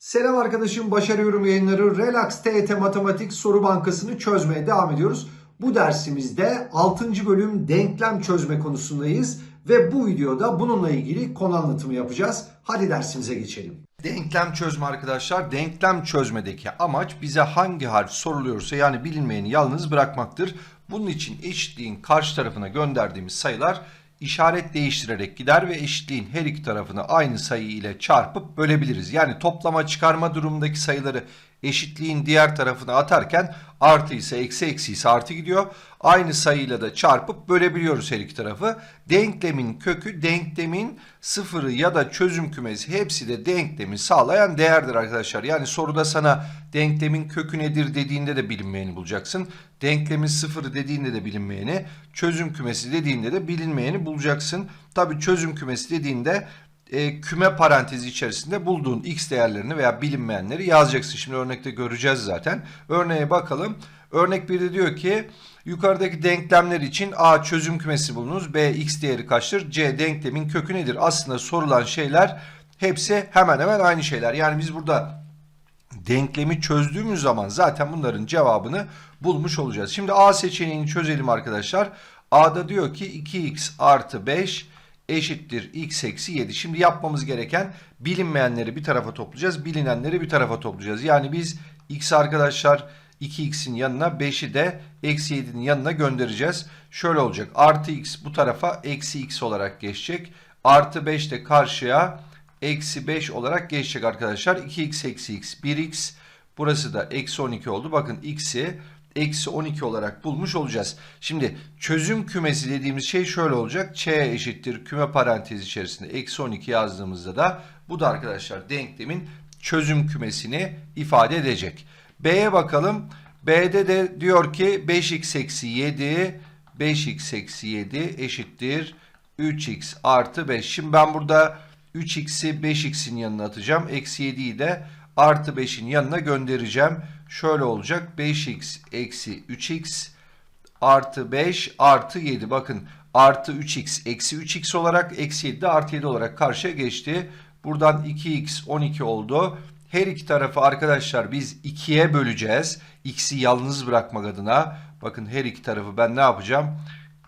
Selam arkadaşım, başarıyorum yayınları. Relax TET Matematik Soru Bankası'nı çözmeye devam ediyoruz. Bu dersimizde 6. bölüm denklem çözme konusundayız ve bu videoda bununla ilgili konu anlatımı yapacağız. Hadi dersimize geçelim. Denklem çözme arkadaşlar. Denklem çözmedeki amaç bize hangi harf soruluyorsa yani bilinmeyeni yalnız bırakmaktır. Bunun için eşitliğin karşı tarafına gönderdiğimiz sayılar işaret değiştirerek gider ve eşitliğin her iki tarafını aynı sayı ile çarpıp bölebiliriz. Yani toplama çıkarma durumundaki sayıları eşitliğin diğer tarafına atarken artı ise eksi eksi ise artı gidiyor. Aynı sayıyla da çarpıp bölebiliyoruz her iki tarafı. Denklemin kökü denklemin sıfırı ya da çözüm kümesi hepsi de denklemi sağlayan değerdir arkadaşlar. Yani soruda sana denklemin kökü nedir dediğinde de bilinmeyeni bulacaksın. Denklemin sıfırı dediğinde de bilinmeyeni, çözüm kümesi dediğinde de bilinmeyeni bulacaksın. Tabi çözüm kümesi dediğinde e, küme parantezi içerisinde bulduğun x değerlerini veya bilinmeyenleri yazacaksın. Şimdi örnekte göreceğiz zaten. Örneğe bakalım. Örnek 1'de diyor ki yukarıdaki denklemler için a çözüm kümesi bulunuz. b x değeri kaçtır? c denklemin kökü nedir? Aslında sorulan şeyler hepsi hemen hemen aynı şeyler. Yani biz burada denklemi çözdüğümüz zaman zaten bunların cevabını bulmuş olacağız. Şimdi A seçeneğini çözelim arkadaşlar. A'da diyor ki 2x artı 5 eşittir x eksi 7. Şimdi yapmamız gereken bilinmeyenleri bir tarafa toplayacağız. Bilinenleri bir tarafa toplayacağız. Yani biz x arkadaşlar 2x'in yanına 5'i de eksi 7'nin yanına göndereceğiz. Şöyle olacak. Artı x bu tarafa eksi x olarak geçecek. Artı 5 de karşıya eksi 5 olarak geçecek arkadaşlar. 2x eksi x 1x. Burası da eksi 12 oldu. Bakın x'i eksi 12 olarak bulmuş olacağız. Şimdi çözüm kümesi dediğimiz şey şöyle olacak. Ç eşittir küme parantezi içerisinde eksi 12 yazdığımızda da bu da arkadaşlar denklemin çözüm kümesini ifade edecek. B'ye bakalım. B'de de diyor ki 5x eksi 7 5x eksi 7 eşittir 3x artı 5. Şimdi ben burada 3x'i 5x'in yanına atacağım. Eksi 7'yi de artı 5'in yanına göndereceğim. Şöyle olacak 5x eksi 3x artı 5 artı 7. Bakın artı 3x eksi 3x olarak eksi 7 de artı 7 olarak karşıya geçti. Buradan 2x 12 oldu. Her iki tarafı arkadaşlar biz 2'ye böleceğiz. X'i yalnız bırakmak adına. Bakın her iki tarafı ben ne yapacağım?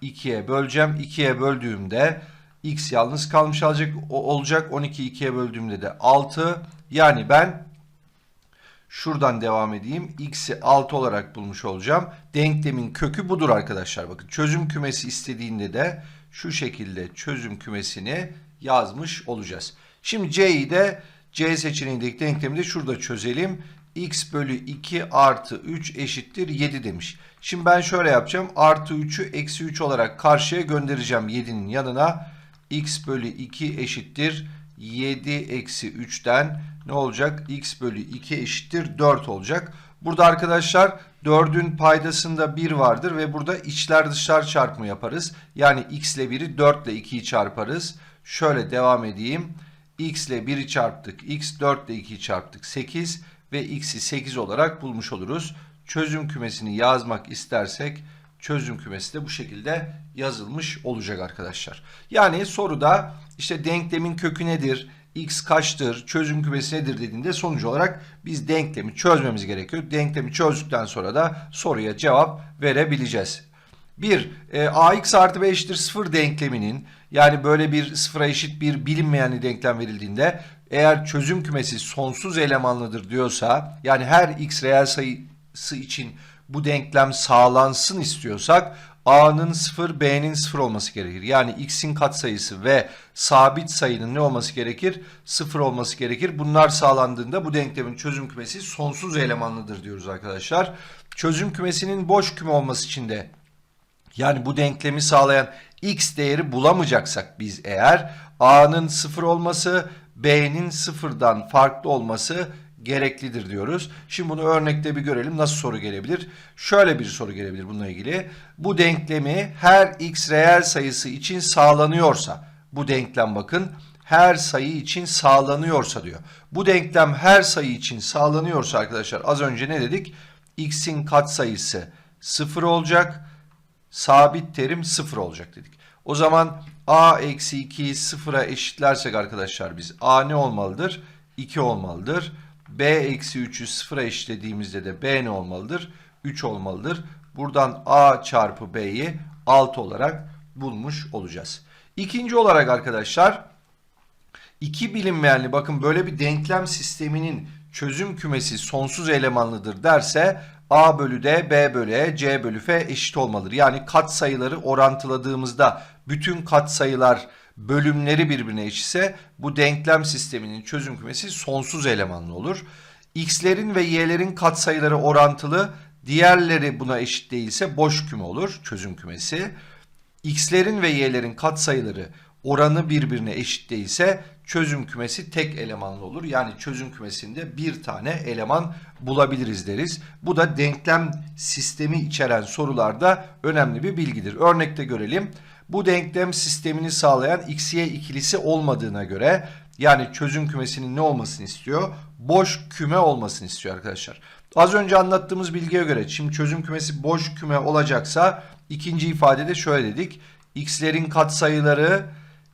2'ye böleceğim. 2'ye böldüğümde x yalnız kalmış olacak. Olacak 12 2'ye böldüğümde de 6. Yani ben şuradan devam edeyim. x'i 6 olarak bulmuş olacağım. Denklemin kökü budur arkadaşlar. Bakın çözüm kümesi istediğinde de şu şekilde çözüm kümesini yazmış olacağız. Şimdi c'yi de c seçeneğindeki denklemi de şurada çözelim. x bölü 2 artı 3 eşittir 7 demiş. Şimdi ben şöyle yapacağım. Artı 3'ü eksi 3 olarak karşıya göndereceğim 7'nin yanına. x bölü 2 eşittir 7 eksi 3'ten ne olacak? x bölü 2 eşittir 4 olacak. Burada arkadaşlar 4'ün paydasında 1 vardır ve burada içler dışlar çarpımı yaparız. Yani x ile 1'i 4 ile 2'yi çarparız. Şöyle devam edeyim. x ile 1'i çarptık. x 4 ile 2'yi çarptık. 8 ve x'i 8 olarak bulmuş oluruz. Çözüm kümesini yazmak istersek çözüm kümesi de bu şekilde yazılmış olacak arkadaşlar. Yani soruda işte denklemin kökü nedir? x kaçtır? Çözüm kümesi nedir dediğinde sonuç olarak biz denklemi çözmemiz gerekiyor. Denklemi çözdükten sonra da soruya cevap verebileceğiz. 1. E, ax artı b eşittir 0 denkleminin yani böyle bir sıfıra eşit bir bilinmeyen denklem verildiğinde eğer çözüm kümesi sonsuz elemanlıdır diyorsa yani her x reel sayısı için bu denklem sağlansın istiyorsak a'nın 0 b'nin 0 olması gerekir. Yani x'in katsayısı ve sabit sayının ne olması gerekir? 0 olması gerekir. Bunlar sağlandığında bu denklemin çözüm kümesi sonsuz elemanlıdır diyoruz arkadaşlar. Çözüm kümesinin boş küme olması için de yani bu denklemi sağlayan x değeri bulamayacaksak biz eğer a'nın 0 olması b'nin 0'dan farklı olması gereklidir diyoruz. Şimdi bunu örnekte bir görelim nasıl soru gelebilir. Şöyle bir soru gelebilir bununla ilgili. Bu denklemi her x reel sayısı için sağlanıyorsa bu denklem bakın her sayı için sağlanıyorsa diyor. Bu denklem her sayı için sağlanıyorsa arkadaşlar az önce ne dedik? x'in katsayısı 0 olacak sabit terim 0 olacak dedik. O zaman a eksi 2'yi 0'a eşitlersek arkadaşlar biz a ne olmalıdır? 2 olmalıdır. B eksi 3'ü sıfıra eşitlediğimizde de b ne olmalıdır? 3 olmalıdır. Buradan a çarpı b'yi 6 olarak bulmuş olacağız. İkinci olarak arkadaşlar iki bilinmeyenli bakın böyle bir denklem sisteminin çözüm kümesi sonsuz elemanlıdır derse a bölü d b bölü e c bölü f eşit olmalıdır. Yani katsayıları orantıladığımızda bütün katsayılar bölümleri birbirine eşitse bu denklem sisteminin çözüm kümesi sonsuz elemanlı olur. x'lerin ve y'lerin katsayıları orantılı diğerleri buna eşit değilse boş küme olur çözüm kümesi x'lerin ve y'lerin katsayıları oranı birbirine eşit değilse çözüm kümesi tek elemanlı olur. Yani çözüm kümesinde bir tane eleman bulabiliriz deriz. Bu da denklem sistemi içeren sorularda önemli bir bilgidir. Örnekte görelim. Bu denklem sistemini sağlayan x, y ikilisi olmadığına göre yani çözüm kümesinin ne olmasını istiyor? Boş küme olmasını istiyor arkadaşlar. Az önce anlattığımız bilgiye göre şimdi çözüm kümesi boş küme olacaksa ikinci ifadede şöyle dedik. x'lerin katsayıları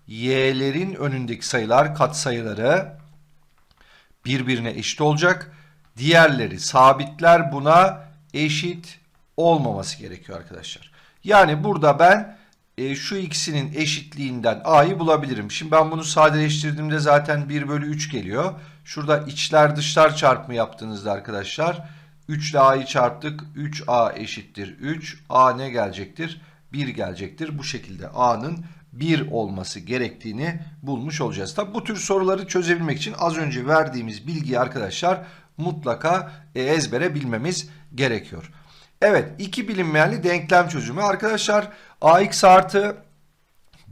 y'lerin önündeki sayılar katsayıları birbirine eşit olacak. Diğerleri sabitler buna eşit olmaması gerekiyor arkadaşlar. Yani burada ben e, şu ikisinin eşitliğinden a'yı bulabilirim. Şimdi ben bunu sadeleştirdiğimde zaten 1 bölü 3 geliyor. Şurada içler dışlar çarpımı yaptığınızda arkadaşlar 3 ile a'yı çarptık. 3a eşittir 3. a ne gelecektir? 1 gelecektir. Bu şekilde a'nın 1 olması gerektiğini bulmuş olacağız. Tabi bu tür soruları çözebilmek için az önce verdiğimiz bilgiyi arkadaşlar mutlaka e, ezbere bilmemiz gerekiyor. Evet iki bilinmeyenli denklem çözümü. Arkadaşlar ax artı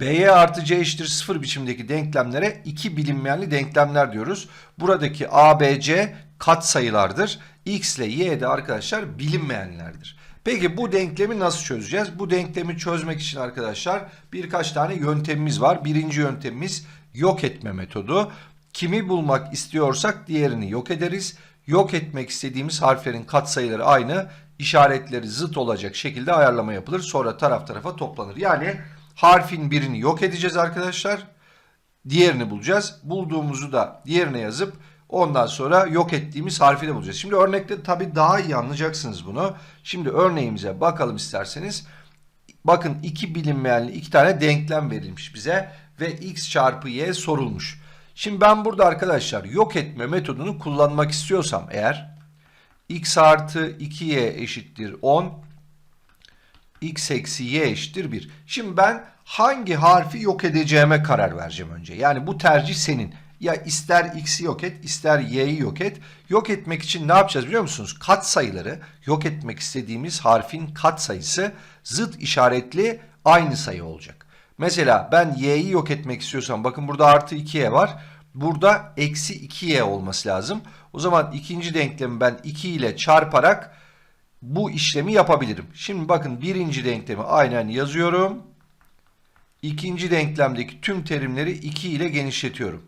by artı c eşittir 0 biçimdeki denklemlere iki bilinmeyenli denklemler diyoruz. Buradaki a, b, c katsayılardır. x ile y de arkadaşlar bilinmeyenlerdir. Peki bu denklemi nasıl çözeceğiz? Bu denklemi çözmek için arkadaşlar birkaç tane yöntemimiz var. Birinci yöntemimiz yok etme metodu. Kimi bulmak istiyorsak diğerini yok ederiz. Yok etmek istediğimiz harflerin katsayıları aynı, işaretleri zıt olacak şekilde ayarlama yapılır. Sonra taraf tarafa toplanır. Yani harfin birini yok edeceğiz arkadaşlar. Diğerini bulacağız. Bulduğumuzu da diğerine yazıp ondan sonra yok ettiğimiz harfi de bulacağız. Şimdi örnekte tabii daha iyi anlayacaksınız bunu. Şimdi örneğimize bakalım isterseniz. Bakın iki bilinmeyenli iki tane denklem verilmiş bize ve x çarpı y sorulmuş. Şimdi ben burada arkadaşlar yok etme metodunu kullanmak istiyorsam eğer x artı 2y eşittir 10 x eksi y eşittir 1. Şimdi ben hangi harfi yok edeceğime karar vereceğim önce. Yani bu tercih senin. Ya ister x'i yok et ister y'yi yok et. Yok etmek için ne yapacağız biliyor musunuz? Kat sayıları yok etmek istediğimiz harfin kat sayısı zıt işaretli aynı sayı olacak. Mesela ben y'yi yok etmek istiyorsam bakın burada artı 2y var. Burada eksi 2y olması lazım. O zaman ikinci denklemi ben 2 ile çarparak bu işlemi yapabilirim. Şimdi bakın birinci denklemi aynen yazıyorum. İkinci denklemdeki tüm terimleri 2 ile genişletiyorum.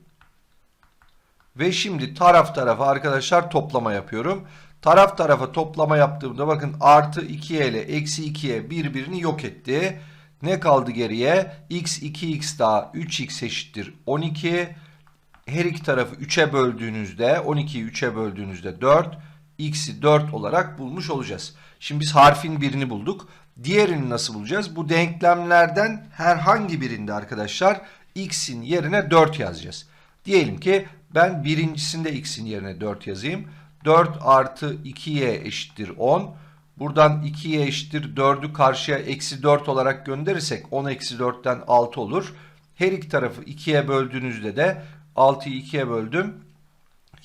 Ve şimdi taraf tarafa arkadaşlar toplama yapıyorum. Taraf tarafa toplama yaptığımda bakın artı 2y ile eksi 2y birbirini yok etti. Ne kaldı geriye? x 2x daha 3x eşittir 12. Her iki tarafı 3'e böldüğünüzde 12'yi 3'e böldüğünüzde 4. x'i 4 olarak bulmuş olacağız. Şimdi biz harfin birini bulduk. Diğerini nasıl bulacağız? Bu denklemlerden herhangi birinde arkadaşlar x'in yerine 4 yazacağız. Diyelim ki ben birincisinde x'in yerine 4 yazayım. 4 artı 2y eşittir 10. Buradan 2y eşittir 4'ü karşıya eksi 4 olarak gönderirsek 10 eksi 4'ten 6 olur. Her iki tarafı 2'ye böldüğünüzde de 6'yı 2'ye böldüm.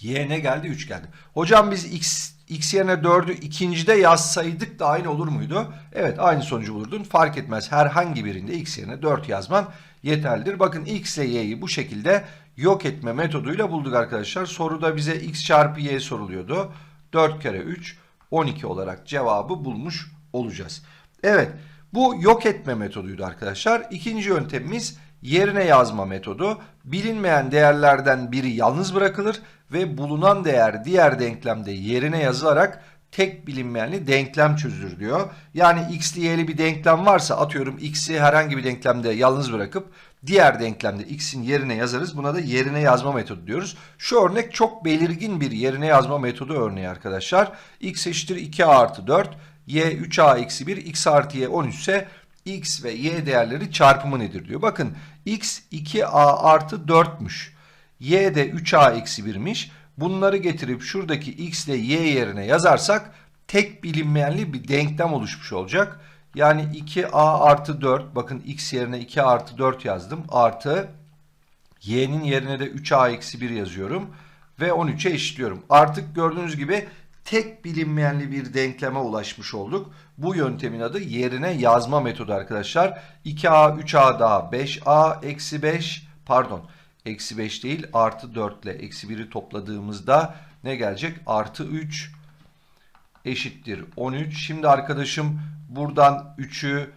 Y ne geldi? 3 geldi. Hocam biz x, x yerine 4'ü ikincide yazsaydık da aynı olur muydu? Evet aynı sonucu bulurdun. Fark etmez. Herhangi birinde x yerine 4 yazman yeterlidir. Bakın x ile y'yi bu şekilde yok etme metoduyla bulduk arkadaşlar. Soruda bize x çarpı y soruluyordu. 4 kere 3 12 olarak cevabı bulmuş olacağız. Evet bu yok etme metoduydu arkadaşlar. İkinci yöntemimiz yerine yazma metodu. Bilinmeyen değerlerden biri yalnız bırakılır ve bulunan değer diğer denklemde yerine yazılarak tek bilinmeyenli denklem çözülür diyor. Yani x'li y'li bir denklem varsa atıyorum x'i herhangi bir denklemde yalnız bırakıp diğer denklemde x'in yerine yazarız. Buna da yerine yazma metodu diyoruz. Şu örnek çok belirgin bir yerine yazma metodu örneği arkadaşlar. x eşittir 2a artı 4, y 3a eksi 1, x artı y 13 ise x ve y değerleri çarpımı nedir diyor. Bakın x 2a artı 4'müş. y de 3a eksi 1'miş. Bunları getirip şuradaki x ile y yerine yazarsak tek bilinmeyenli bir denklem oluşmuş olacak. Yani 2a artı 4 bakın x yerine 2a artı 4 yazdım. Artı y'nin yerine de 3a eksi 1 yazıyorum. Ve 13'e eşitliyorum. Artık gördüğünüz gibi tek bilinmeyenli bir denkleme ulaşmış olduk. Bu yöntemin adı yerine yazma metodu arkadaşlar. 2a 3a daha 5a eksi 5 pardon eksi 5 değil artı 4 ile eksi 1'i topladığımızda ne gelecek? Artı 3 eşittir 13. Şimdi arkadaşım buradan 3'ü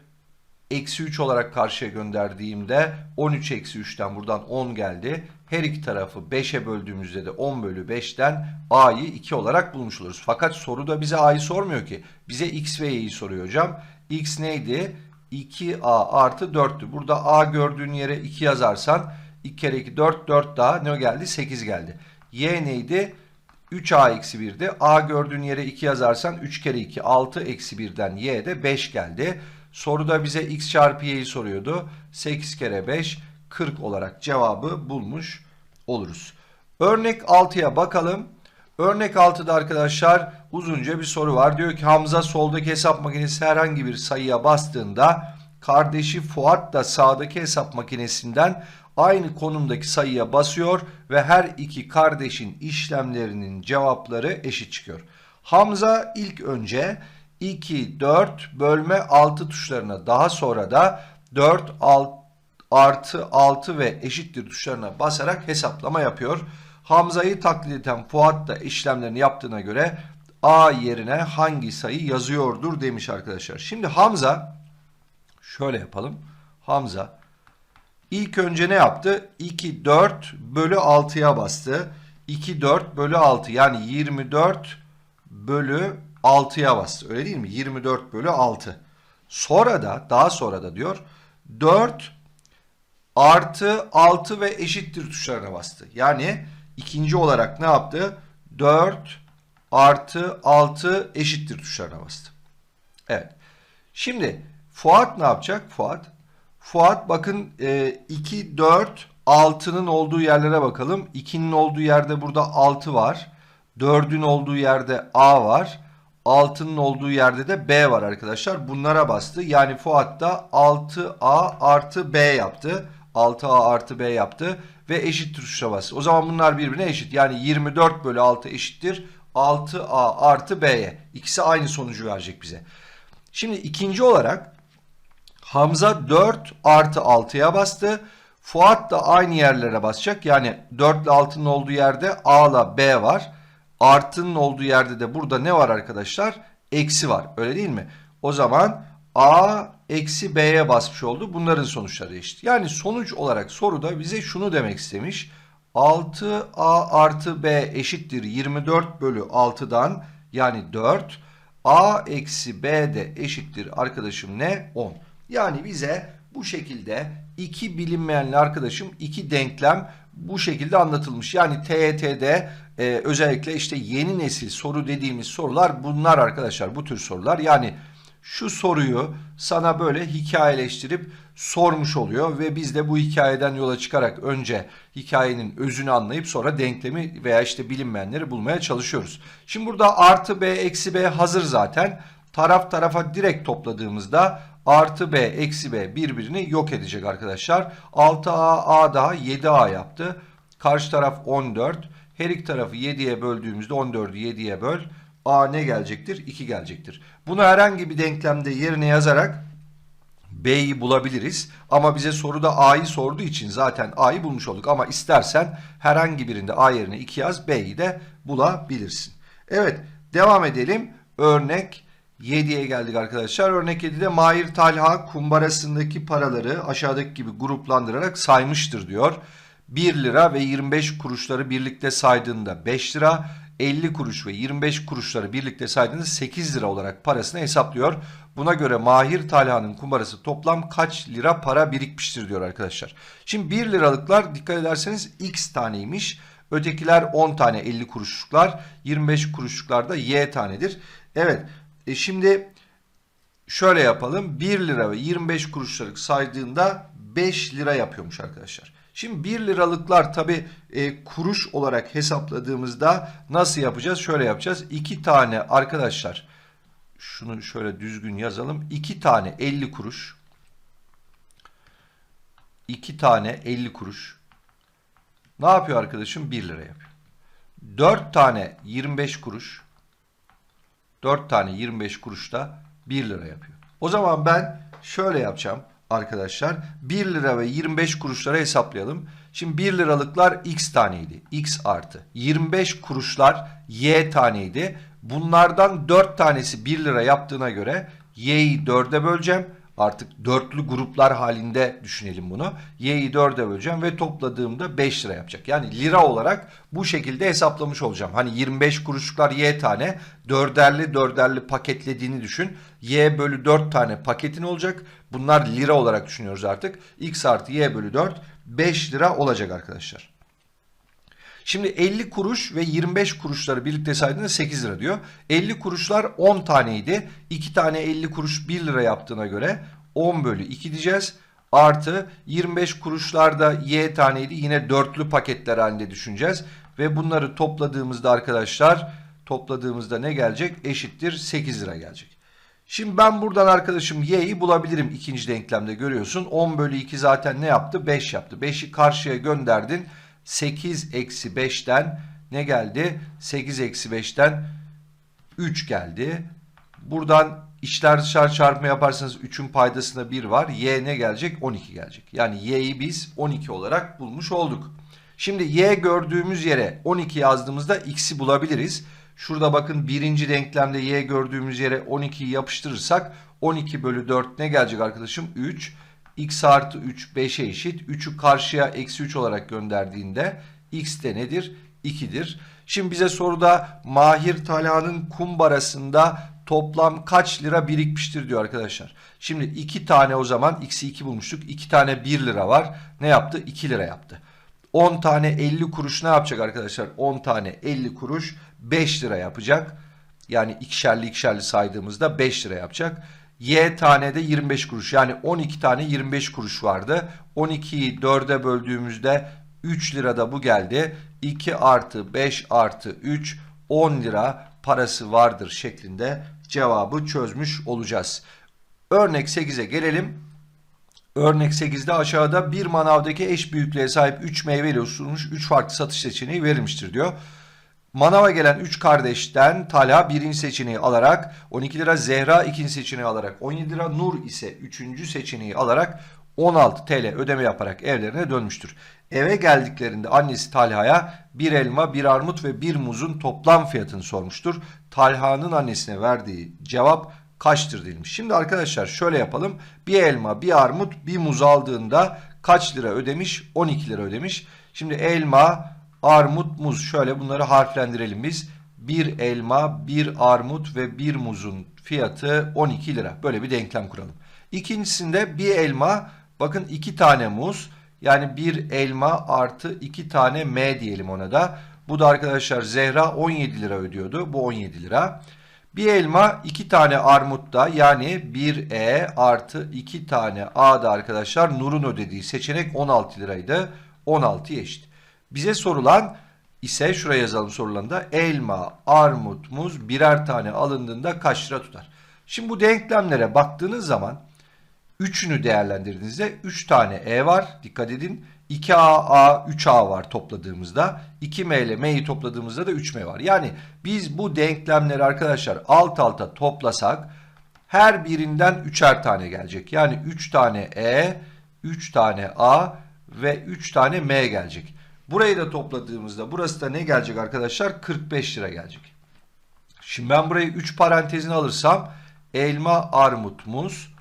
eksi 3 olarak karşıya gönderdiğimde 13 eksi 3'ten buradan 10 geldi. Her iki tarafı 5'e böldüğümüzde de 10 bölü 5'ten a'yı 2 olarak bulmuş oluruz. Fakat soruda bize a'yı sormuyor ki. Bize x ve y'yi soruyor hocam. x neydi? 2a artı 4'tü. Burada a gördüğün yere 2 yazarsan 2 kere 2 4 4 daha ne geldi? 8 geldi. y neydi? 3a eksi 1'di. A gördüğün yere 2 yazarsan 3 kere 2 6 eksi 1'den y de 5 geldi. Soruda bize x çarpı y'yi soruyordu. 8 kere 5 40 olarak cevabı bulmuş oluruz. Örnek 6'ya bakalım. Örnek 6'da arkadaşlar uzunca bir soru var. Diyor ki Hamza soldaki hesap makinesi herhangi bir sayıya bastığında kardeşi Fuat da sağdaki hesap makinesinden aynı konumdaki sayıya basıyor ve her iki kardeşin işlemlerinin cevapları eşit çıkıyor. Hamza ilk önce 2, 4 bölme 6 tuşlarına daha sonra da 4, 6, artı 6 ve eşittir tuşlarına basarak hesaplama yapıyor. Hamza'yı taklit eden Fuat da işlemlerini yaptığına göre A yerine hangi sayı yazıyordur demiş arkadaşlar. Şimdi Hamza şöyle yapalım. Hamza ilk önce ne yaptı? 2 4 bölü 6'ya bastı. 2 4 bölü 6 yani 24 bölü 6'ya bastı. Öyle değil mi? 24 bölü 6. Sonra da daha sonra da diyor 4 artı 6 ve eşittir tuşlarına bastı. Yani ikinci olarak ne yaptı? 4 artı 6 eşittir tuşlarına bastı. Evet. Şimdi Fuat ne yapacak? Fuat. Fuat bakın e, 2, 4, 6'nın olduğu yerlere bakalım. 2'nin olduğu yerde burada 6 var. 4'ün olduğu yerde A var. 6'nın olduğu yerde de B var arkadaşlar. Bunlara bastı. Yani Fuat da 6A artı B yaptı. 6A artı B yaptı. Ve eşittir tuşuna bastı. O zaman bunlar birbirine eşit. Yani 24 bölü 6 eşittir. 6A artı B'ye. İkisi aynı sonucu verecek bize. Şimdi ikinci olarak Hamza 4 artı 6'ya bastı. Fuat da aynı yerlere basacak. Yani 4 ile 6'nın olduğu yerde A ile B var. Artının olduğu yerde de burada ne var arkadaşlar? Eksi var. Öyle değil mi? O zaman A eksi B'ye basmış oldu. Bunların sonuçları eşit. Yani sonuç olarak soruda bize şunu demek istemiş. 6A artı B eşittir 24 bölü 6'dan yani 4. A eksi B de eşittir arkadaşım ne? 10. Yani bize bu şekilde iki bilinmeyenli arkadaşım iki denklem bu şekilde anlatılmış. Yani TET'de e, özellikle işte yeni nesil soru dediğimiz sorular bunlar arkadaşlar bu tür sorular. Yani şu soruyu sana böyle hikayeleştirip sormuş oluyor ve biz de bu hikayeden yola çıkarak önce hikayenin özünü anlayıp sonra denklemi veya işte bilinmeyenleri bulmaya çalışıyoruz. Şimdi burada artı b eksi b hazır zaten. Taraf tarafa direkt topladığımızda artı b eksi b birbirini yok edecek arkadaşlar. 6a a daha 7a yaptı. Karşı taraf 14. Her iki tarafı 7'ye böldüğümüzde 14'ü 7'ye böl. A ne gelecektir? 2 gelecektir. Bunu herhangi bir denklemde yerine yazarak B'yi bulabiliriz. Ama bize soruda A'yı sorduğu için zaten A'yı bulmuş olduk. Ama istersen herhangi birinde A yerine 2 yaz B'yi de bulabilirsin. Evet devam edelim. Örnek 7'ye geldik arkadaşlar. Örnek 7'de Mahir Talha kumbarasındaki paraları aşağıdaki gibi gruplandırarak saymıştır diyor. 1 lira ve 25 kuruşları birlikte saydığında 5 lira, 50 kuruş ve 25 kuruşları birlikte saydığınız 8 lira olarak parasını hesaplıyor. Buna göre Mahir Talha'nın kumbarası toplam kaç lira para birikmiştir diyor arkadaşlar. Şimdi 1 liralıklar dikkat ederseniz x taneymiş. Ötekiler 10 tane 50 kuruşluklar, 25 kuruşluklar da y tanedir. Evet, e şimdi şöyle yapalım. 1 lira ve 25 kuruşluk saydığında 5 lira yapıyormuş arkadaşlar. Şimdi 1 liralıklar tabi e, kuruş olarak hesapladığımızda nasıl yapacağız? Şöyle yapacağız. 2 tane arkadaşlar şunu şöyle düzgün yazalım. 2 tane 50 kuruş. 2 tane 50 kuruş. Ne yapıyor arkadaşım? 1 lira yapıyor. 4 tane 25 kuruş. 4 tane 25 kuruş da 1 lira yapıyor. O zaman ben şöyle yapacağım arkadaşlar. 1 lira ve 25 kuruşlara hesaplayalım. Şimdi 1 liralıklar x taneydi. x artı. 25 kuruşlar y taneydi. Bunlardan 4 tanesi 1 lira yaptığına göre y'yi 4'e böleceğim. Artık dörtlü gruplar halinde düşünelim bunu. Y'yi 4'e böleceğim ve topladığımda 5 lira yapacak. Yani lira olarak bu şekilde hesaplamış olacağım. Hani 25 kuruşluklar Y tane dörderli dörderli paketlediğini düşün. Y bölü 4 tane paketin olacak. Bunlar lira olarak düşünüyoruz artık. X artı Y bölü 4 5 lira olacak arkadaşlar. Şimdi 50 kuruş ve 25 kuruşları birlikte saydığında 8 lira diyor. 50 kuruşlar 10 taneydi. 2 tane 50 kuruş 1 lira yaptığına göre 10 bölü 2 diyeceğiz. Artı 25 kuruşlarda y taneydi. Yine dörtlü paketler halinde düşüneceğiz. Ve bunları topladığımızda arkadaşlar topladığımızda ne gelecek? Eşittir 8 lira gelecek. Şimdi ben buradan arkadaşım y'yi bulabilirim ikinci denklemde görüyorsun. 10 bölü 2 zaten ne yaptı? 5 yaptı. 5'i karşıya gönderdin. 8 eksi 5'ten ne geldi? 8 eksi 5'ten 3 geldi. Buradan içler dışarı çarpma yaparsanız 3'ün paydasında 1 var. Y ne gelecek? 12 gelecek. Yani y'yi biz 12 olarak bulmuş olduk. Şimdi y gördüğümüz yere 12 yazdığımızda x'i bulabiliriz. Şurada bakın birinci denklemde y gördüğümüz yere 12'yi yapıştırırsak 12 bölü 4 ne gelecek arkadaşım? 3 x artı 3 5'e eşit. 3'ü karşıya eksi 3 olarak gönderdiğinde x de nedir? 2'dir. Şimdi bize soruda Mahir Talha'nın kumbarasında toplam kaç lira birikmiştir diyor arkadaşlar. Şimdi 2 tane o zaman x'i 2 bulmuştuk. 2 tane 1 lira var. Ne yaptı? 2 lira yaptı. 10 tane 50 kuruş ne yapacak arkadaşlar? 10 tane 50 kuruş 5 lira yapacak. Yani ikişerli ikişerli saydığımızda 5 lira yapacak. Y tane de 25 kuruş. Yani 12 tane 25 kuruş vardı. 12'yi 4'e böldüğümüzde 3 lirada bu geldi. 2 artı 5 artı 3 10 lira parası vardır şeklinde cevabı çözmüş olacağız. Örnek 8'e gelelim. Örnek 8'de aşağıda bir manavdaki eş büyüklüğe sahip 3 meyveyle oluşturulmuş 3 farklı satış seçeneği verilmiştir diyor. Manava gelen 3 kardeşten Talha birinci seçeneği alarak 12 lira, Zehra ikinci seçeneği alarak 17 lira, Nur ise üçüncü seçeneği alarak 16 TL ödeme yaparak evlerine dönmüştür. Eve geldiklerinde annesi Talha'ya bir elma, bir armut ve bir muzun toplam fiyatını sormuştur. Talha'nın annesine verdiği cevap kaçtır denilmiş. Şimdi arkadaşlar şöyle yapalım. Bir elma, bir armut, bir muz aldığında kaç lira ödemiş? 12 lira ödemiş. Şimdi elma, armut, muz şöyle bunları harflendirelim biz. Bir elma, bir armut ve bir muzun fiyatı 12 lira. Böyle bir denklem kuralım. İkincisinde bir elma, bakın iki tane muz. Yani bir elma artı iki tane M diyelim ona da. Bu da arkadaşlar Zehra 17 lira ödüyordu. Bu 17 lira. Bir elma iki tane armut da yani 1E artı iki tane A da arkadaşlar Nur'un ödediği seçenek 16 liraydı. 16 eşit. Bize sorulan ise şuraya yazalım sorularında elma, armut, muz birer tane alındığında kaç lira tutar? Şimdi bu denklemlere baktığınız zaman üçünü değerlendirdiğinizde 3 tane E var. Dikkat edin. 2A, A, 3A var topladığımızda. 2M ile M'yi topladığımızda da 3M var. Yani biz bu denklemleri arkadaşlar alt alta toplasak her birinden 3'er tane gelecek. Yani 3 tane E, 3 tane A ve 3 tane M gelecek. Burayı da topladığımızda burası da ne gelecek arkadaşlar? 45 lira gelecek. Şimdi ben burayı 3 parantezine alırsam elma, armut, muz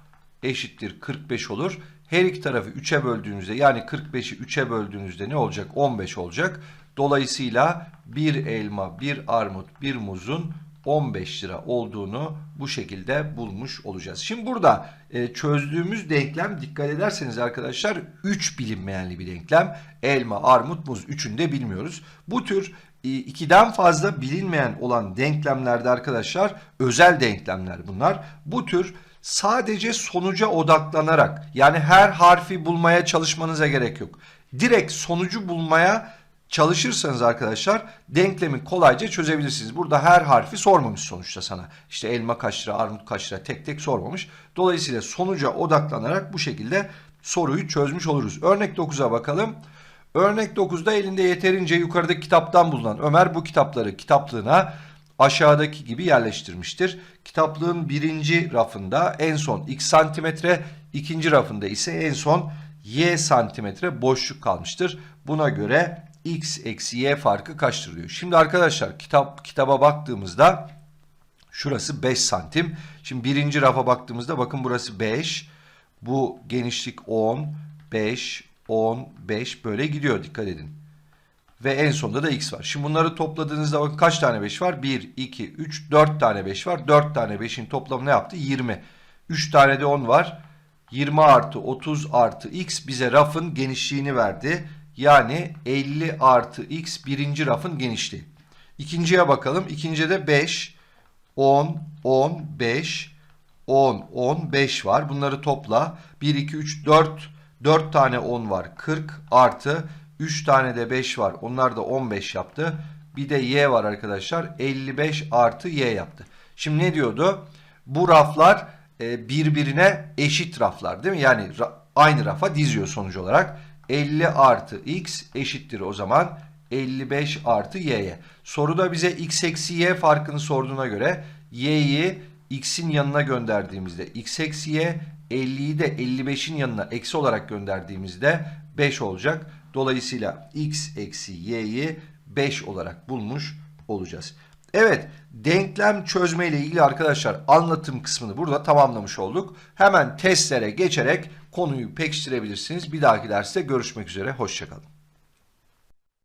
eşittir 45 olur. Her iki tarafı 3'e böldüğünüzde yani 45'i 3'e böldüğünüzde ne olacak? 15 olacak. Dolayısıyla bir elma, bir armut, bir muzun 15 lira olduğunu bu şekilde bulmuş olacağız. Şimdi burada e, çözdüğümüz denklem dikkat ederseniz arkadaşlar 3 bilinmeyenli bir denklem. Elma, armut, muz üçünü de bilmiyoruz. Bu tür e, ikiden fazla bilinmeyen olan denklemlerde arkadaşlar özel denklemler bunlar. Bu tür sadece sonuca odaklanarak yani her harfi bulmaya çalışmanıza gerek yok. Direkt sonucu bulmaya çalışırsanız arkadaşlar denklemi kolayca çözebilirsiniz. Burada her harfi sormamış sonuçta sana. İşte elma kaç lira, armut kaç lira tek tek sormamış. Dolayısıyla sonuca odaklanarak bu şekilde soruyu çözmüş oluruz. Örnek 9'a bakalım. Örnek 9'da elinde yeterince yukarıdaki kitaptan bulunan Ömer bu kitapları kitaplığına aşağıdaki gibi yerleştirmiştir. Kitaplığın birinci rafında en son x santimetre, ikinci rafında ise en son y santimetre boşluk kalmıştır. Buna göre x eksi y farkı kaçtır diyor. Şimdi arkadaşlar kitap kitaba baktığımızda şurası 5 santim. Şimdi birinci rafa baktığımızda bakın burası 5. Bu genişlik 10, 5, 10, 5 böyle gidiyor dikkat edin. Ve en sonunda da x var. Şimdi bunları topladığınızda bakın kaç tane 5 var? 1, 2, 3, 4 tane 5 var. 4 tane 5'in toplamı ne yaptı? 20. 3 tane de 10 var. 20 artı 30 artı x bize rafın genişliğini verdi. Yani 50 artı x birinci rafın genişliği. İkinciye bakalım. İkincide de 5, 10, 10, 5, 10, 10, 5 var. Bunları topla. 1, 2, 3, 4. 4 tane 10 var. 40 artı 3 tane de 5 var. Onlar da 15 yaptı. Bir de y var arkadaşlar. 55 artı y yaptı. Şimdi ne diyordu? Bu raflar e, birbirine eşit raflar değil mi? Yani aynı rafa diziyor sonuç olarak. 50 artı x eşittir o zaman 55 artı y'ye. Soruda bize x eksi y farkını sorduğuna göre y'yi x'in yanına gönderdiğimizde x eksi y 50'yi de 55'in yanına eksi olarak gönderdiğimizde 5 olacak. Dolayısıyla x eksi y'yi 5 olarak bulmuş olacağız. Evet denklem çözme ile ilgili arkadaşlar anlatım kısmını burada tamamlamış olduk. Hemen testlere geçerek konuyu pekiştirebilirsiniz. Bir dahaki derste görüşmek üzere. Hoşçakalın.